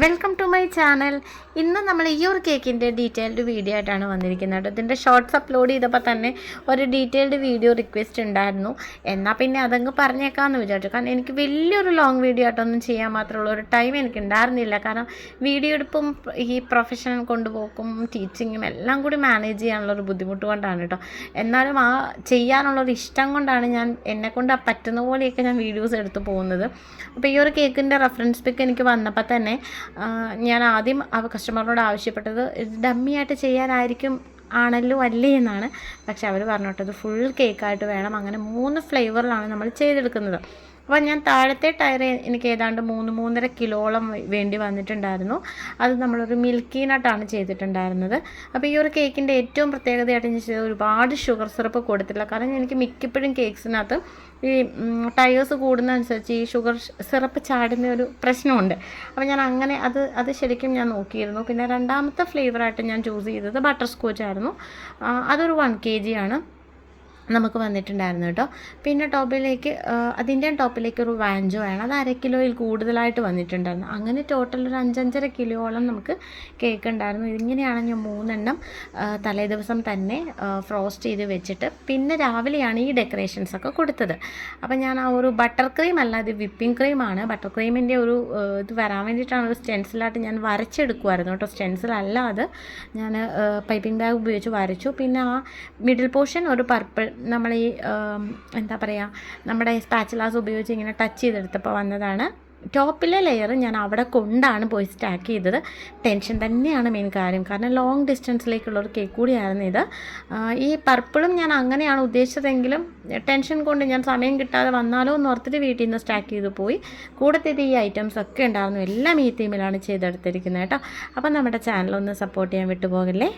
Welcome to my channel ഇന്ന് നമ്മൾ ഈ ഒരു കേക്കിന്റെ ഡീറ്റെയിൽഡ് വീഡിയോ ആയിട്ടാണ് വന്നിരിക്കുന്നത് കേട്ടോ. ഇതിന്റെ ഷോർട്സ് അപ്ലോഡ് ചെയ്തപ്പോൾ തന്നെ ഒരു ഡീറ്റെയിൽഡ് വീഡിയോ റിക്വസ്റ്റ് ഉണ്ടായിരുന്നു. എന്നാൽ പിന്നെ അതങ്ങ് പറഞ്ഞേക്കാമെന്ന് വിചാരിച്ചു. കാരണം എനിക്ക് വലിയൊരു ലോങ് വീഡിയോ ആയിട്ടൊന്നും ചെയ്യാൻ മാത്രമുള്ള ഒരു ടൈം എനിക്ക് ഉണ്ടായിരുന്നില്ല. കാരണം വീഡിയോ എടുപ്പും ഈ പ്രൊഫഷൻ കൊണ്ടുപോക്കും ടീച്ചിങ്ങും എല്ലാം കൂടി മാനേജ് ചെയ്യാനുള്ള ഒരു ബുദ്ധിമുട്ട് കൊണ്ടാണ് കേട്ടോ. എന്നാലും ആ ചെയ്യാനുള്ളൊരു ഇഷ്ടം കൊണ്ടാണ് ഞാൻ എന്നെക്കൊണ്ട് പറ്റുന്ന പോലെയൊക്കെ ഞാൻ വീഡിയോസ് എടുത്ത് പോകുന്നത്. അപ്പോൾ ഈ ഒരു കേക്കിന്റെ റെഫറൻസ് പിക്ക് എനിക്ക് വന്നപ്പോൾ തന്നെ ഞാൻ ആദ്യം കസ്റ്റമറിനോട് ആവശ്യപ്പെട്ടത് ഡമ്മിയായിട്ട് ചെയ്യാനായിരിക്കും ആണല്ലോ അല്ലേ? എന്നാണ്. പക്ഷെ അവർ പറഞ്ഞോട്ടത് ഫുൾ കേക്കായിട്ട് വേണം. അങ്ങനെ മൂന്ന് ഫ്ലേവറിലാണ് നമ്മൾ ചെയ്തെടുക്കുന്നത്. അപ്പോൾ ഞാൻ താഴത്തെ ടയർ എനിക്ക് ഏതാണ്ട് മൂന്ന് മൂന്നര കിലോളം വേണ്ടി വന്നിട്ടുണ്ടായിരുന്നു. അത് നമ്മളൊരു മിൽക്കി നട്ടാണ് ചെയ്തിട്ടുണ്ടായിരുന്നത്. അപ്പോൾ ഈ ഒരു കേക്കിന്റെ ഏറ്റവും പ്രത്യേകതയായിട്ട് ഞാൻ ചെയ്തത് ഒരുപാട് ഷുഗർ സിറപ്പ് കൊടുത്തില്ല കാരണം എനിക്ക് മിക്കപ്പോഴും കേക്ക്സിനകത്ത് ഈ ടയേഴ്സ് കൂടുന്നതനുസരിച്ച് ഈ ഷുഗർ സിറപ്പ് ചാടുന്ന ഒരു പ്രശ്നമുണ്ട്. അപ്പോൾ ഞാൻ അങ്ങനെ അത് അത് ശരിക്കും ഞാൻ നോക്കിയിരുന്നു. പിന്നെ രണ്ടാമത്തെ ഫ്ലേവറായിട്ട് ഞാൻ ചൂസ് ചെയ്തത് ബട്ടർ സ്കോച്ച് ആയിരുന്നു അതൊരു വൺ കെ ജി ആണ്. നമുക്ക് വന്നിട്ടുണ്ടായിരുന്നു കേട്ടോ. പിന്നെ ടോപ്പിലേക്ക് അതിന്റെ ടോപ്പിലേക്ക് ഒരു വാഞ്ചോ വേണം. അത് അര കിലോയിൽ കൂടുതലായിട്ട് വന്നിട്ടുണ്ടായിരുന്നു. അങ്ങനെ ടോട്ടൽ ഒരു അഞ്ചഞ്ചര കിലോയോളം നമുക്ക് കേക്ക് ഉണ്ടായിരുന്നു. ഇങ്ങനെയാണ് ഞാൻ മൂന്നെണ്ണം തലേ ദിവസം തന്നെ ഫ്രോസ്റ്റ് ചെയ്ത് വെച്ചിട്ട് പിന്നെ രാവിലെയാണ് ഈ ഡെക്കറേഷൻസ് ഒക്കെ കൊടുത്തത്. അപ്പം ഞാൻ ആ ഒരു ബട്ടർ ക്രീം അല്ല ഇത് വിപ്പിംഗ് ക്രീമാണ് ബട്ടർ ക്രീമിന്റെ ഒരു ഇത് വരാൻ വേണ്ടിയിട്ടാണ് ഒരു സ്റ്റെൻസിലായിട്ട് ഞാൻ വരച്ചെടുക്കുമായിരുന്നു കേട്ടോ. സ്റ്റെൻസിലല്ല അത്. ഞാൻ പൈപ്പിംഗ് ബാഗ് ഉപയോഗിച്ച് വരച്ചു. പിന്നെ ആ മിഡിൽ പോർഷൻ ഒരു പർപ്പിൾ നമ്മൾ ഈ എന്താ പറയുക നമ്മുടെ സ്പാച്ചുലാസ് ഉപയോഗിച്ച് ഇങ്ങനെ ടച്ച് ചെയ്തെടുത്തപ്പോൾ വന്നതാണ്. ടോപ്പിലെ ലെയർ ഞാൻ അവിടെ കൊണ്ടാണ് പോയി സ്റ്റാക്ക് ചെയ്തത്. ടെൻഷൻ തന്നെയാണ് മെയിൻ കാര്യം. കാരണം ലോങ് ഡിസ്റ്റൻസിലേക്കുള്ള ഒരു കേക്ക് കൂടിയായിരുന്നു ഇത്. ഈ പർപ്പിളും ഞാൻ അങ്ങനെയാണ് ഉദ്ദേശിച്ചതെങ്കിലും ടെൻഷൻ കൊണ്ട് ഞാൻ സമയം കിട്ടാതെ വന്നാലോ എന്ന് ഓർത്തിട്ട് വീട്ടിൽ നിന്ന് സ്റ്റാക്ക് ചെയ്ത് പോയി. കൂടത്തേത് ഈ ഐറ്റംസ് ഒക്കെ ഉണ്ടായിരുന്നു. എല്ലാം ഈ തീമിലാണ് ചെയ്തെടുത്തിരിക്കുന്നത് കേട്ടോ. അപ്പം നമ്മുടെ ചാനൽ ഒന്ന് സപ്പോർട്ട് ചെയ്യാൻ വിട്ടുപോകല്ലേ?